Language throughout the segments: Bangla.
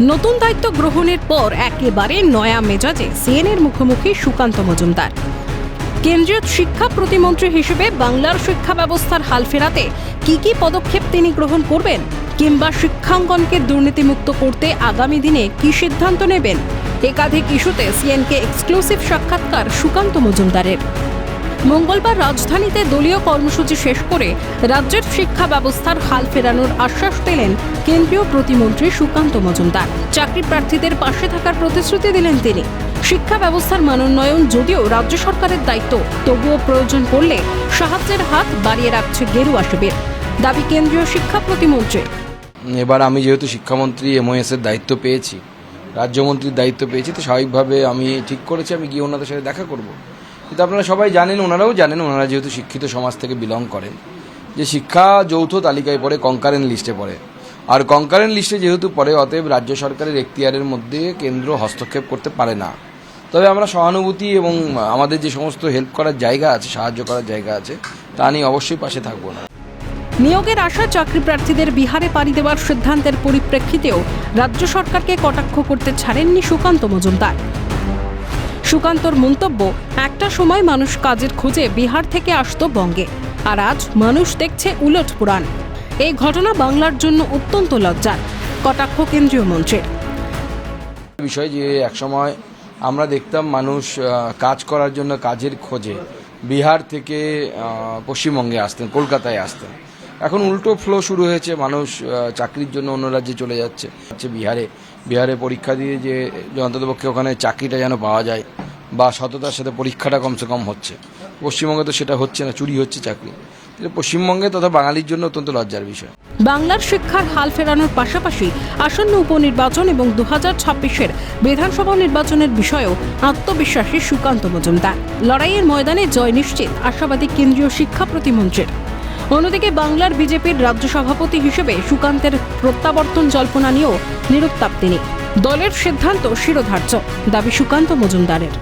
নতুন দায়িত্ব গ্রহণের পর একেবারে নয়া মেজাজে সিএনের মুখোমুখি সুকান্ত মজুমদার। কেন্দ্রীয় শিক্ষা প্রতিমন্ত্রী হিসেবে বাংলার শিক্ষা ব্যবস্থার হাল ফেরাতে কি কি পদক্ষেপ তিনি গ্রহণ করবেন কিংবা শিক্ষাঙ্গনকে দুর্নীতিমুক্ত করতে আগামী দিনে কি সিদ্ধান্ত নেবেন, একাধিক ইস্যুতে সিএনকে এক্সক্লুসিভ সাক্ষাৎকার সুকান্ত মজুমদারের। মঙ্গলবার রাজধানীতে দলীয় কর্মসূচি শেষ করে রাজ্যের শিক্ষা ব্যবস্থার হাল ফেরানোর আশ্বাস দিলেন কেন্দ্রীয় প্রতিমন্ত্রী সুকান্ত মজুমদার। চাকরি প্রার্থীদের পাশে থাকার প্রতিশ্রুতি দিলেন তিনি। শিক্ষা ব্যবস্থার মানোন্নয়ন যদিও রাজ্য সরকারের দায়িত্ব, তবুও প্রয়োজন পড়লে সাহায্যের হাত বাড়িয়ে রাখছে গেরুয়া শিবির। দাবি কেন্দ্রীয় শিক্ষা প্রতিমন্ত্রী। এবার আমি যেহেতু শিক্ষামন্ত্রী এমওএস এর দায়িত্ব পেয়েছি, রাজ্যমন্ত্রীর দায়িত্ব পেয়েছি, তো স্বাভাবিকভাবে আমি ঠিক করেছি, আমি গিয়ে ওনাদের সাথে দেখা করব। কিন্তু আপনারা সবাই জানেন, ওনারাও জানেন, ওনারা যেহেতু শিক্ষিত সমাজ থেকে বিলং করেন, যে শিক্ষা যৌথ তালিকায় পড়ে কঙ্কারেন্ট লিস্টে পড়ে। আর কঙ্কারেন্ট লিস্টে যেহেতু পড়ে, অতএব রাজ্য সরকারের এখতিয়ারের মধ্যে কেন্দ্র হস্তক্ষেপ করতে পারে না। তবে আমরা সহানুভূতি এবং আমাদের যে সমস্ত হেল্প করার জায়গা আছে, সাহায্য করার জায়গা আছে, তা নিয়ে অবশ্যই পাশে থাকব না। নিয়োগের আশা চাকরি প্রার্থীদের বিহারে পাড়ি দেওয়ার সিদ্ধান্তের পরিপ্রেক্ষিতেও রাজ্য সরকারকে কটাক্ষ করতে ছাড়েননি সুকান্ত মজুমদার। সুকান্তর মন্তব্য, একটা সময় মানুষ কাজের খোঁজে বিহার থেকে আসত বঙ্গে, আর আজ মানুষ দেখছে উলট পুরাণ। এই ঘটনা বাংলার জন্য অত্যন্ত লজ্জার, কটাক্ষ কেন্দ্রীয় মন্ত্রীর। বিষয় যে একসময় আমরা দেখতাম মানুষ কাজ করার জন্য কাজের খোঁজে বিহার থেকে পশ্চিমবঙ্গে আসতেন, কলকাতায় আসতেন। এখন উল্টো ফ্লো শুরু হয়েছে, মানুষ চাকরির জন্য অন্য রাজ্যে চলে যাচ্ছে। হচ্ছে বিহারে বিহারে পরীক্ষা দিয়ে যে অন্ততপক্ষে ওখানে চাকরিটা যেন পাওয়া যায় বা সততার সাথে পরীক্ষাটা কমসে কম হচ্ছে। পশ্চিমবঙ্গে তো সেটা হচ্ছে না, চুরি হচ্ছে চাকরি। পশ্চিমবঙ্গে তথা বাঙালির জন্য অত্যন্ত লজ্জার বিষয়। বাংলার শিক্ষার হাল ফেরানোর পাশাপাশি আসন্ন উপনির্বাচন এবং দু হাজার ছাব্বিশের বিধানসভা নির্বাচনের বিষয়েও আত্মবিশ্বাসী সুকান্ত মজুমদার। লড়াইয়ের ময়দানে জয় নিশ্চিত, আশাবাদী কেন্দ্রীয় শিক্ষা প্রতিমন্ত্রীর। অন্যদিকে বাংলার বিজেপির রাজ্য সভাপতি হিসেবে সুকান্তের প্রত্যাবর্তন জল্পনা নিয়েও নিরুত্তাপ তিনি। দলের সিদ্ধান্ত শিরোধার্য। দাবি সুকান্ত মজুমদারের।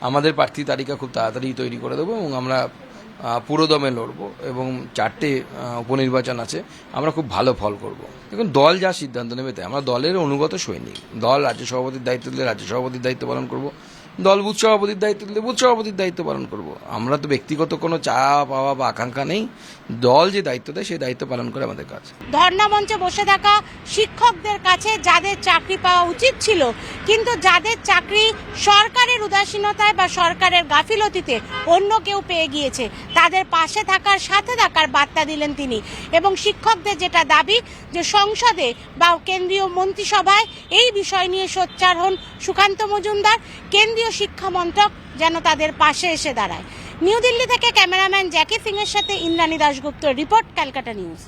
আমাদের প্রার্থী তালিকা খুব তাড়াতাড়ি তৈরি করে দেবো এবং আমরা পুরোদমে লড়ব এবং চারটে উপনির্বাচন আছে, আমরা খুব ভালো ফল করব। দেখুন, দল যা সিদ্ধান্ত নেবে তাই। আমরা দলের অনুগত সৈনিক। দল রাজ্য সভাপতির দায়িত্ব দিলে রাজ্য সভাপতির দায়িত্ব পালন করব। দল বুথ সভাপতির দায়িত্ব দিলে বুথ সভাপতির দায়িত্ব পালন করব। আমরা তো ব্যক্তিগত কোনো চা, পাওয়া বা আকাঙ্ক্ষা নেই। দল যে দায়িত্ব দেয়, সেই দায়িত্ব পালন করে আমাদের কাজ। ধর্ণা মঞ্চে বসে থাকা শিক্ষকদের কাছে যাদের চাকরি পাওয়া উচিত ছিল, কিন্তু যাদের চাকরি সরকারের উদাসীনতায় বা সরকারের গাফিলতিতে অন্য কেউ পেয়ে গিয়েছে, তাদের পাশে থাকার, সাথে থাকার বার্তা দিলেন তিনি। এবং শিক্ষকদের যেটা দাবি, যে সংসদে বা কেন্দ্রীয় মন্ত্রিসভায় এই বিষয় নিয়ে সোচ্চার হন সুকান্ত মজুমদার। কেন্দ্রীয় শিক্ষা মন্ত্রক যেন তাদের পাশে এসে দাঁড়ায়। নিউ দিল্লি থেকে ক্যামেরাম্যান জ্যাকি সিং এর সাথে Indrani Dasgupta report Calcutta news.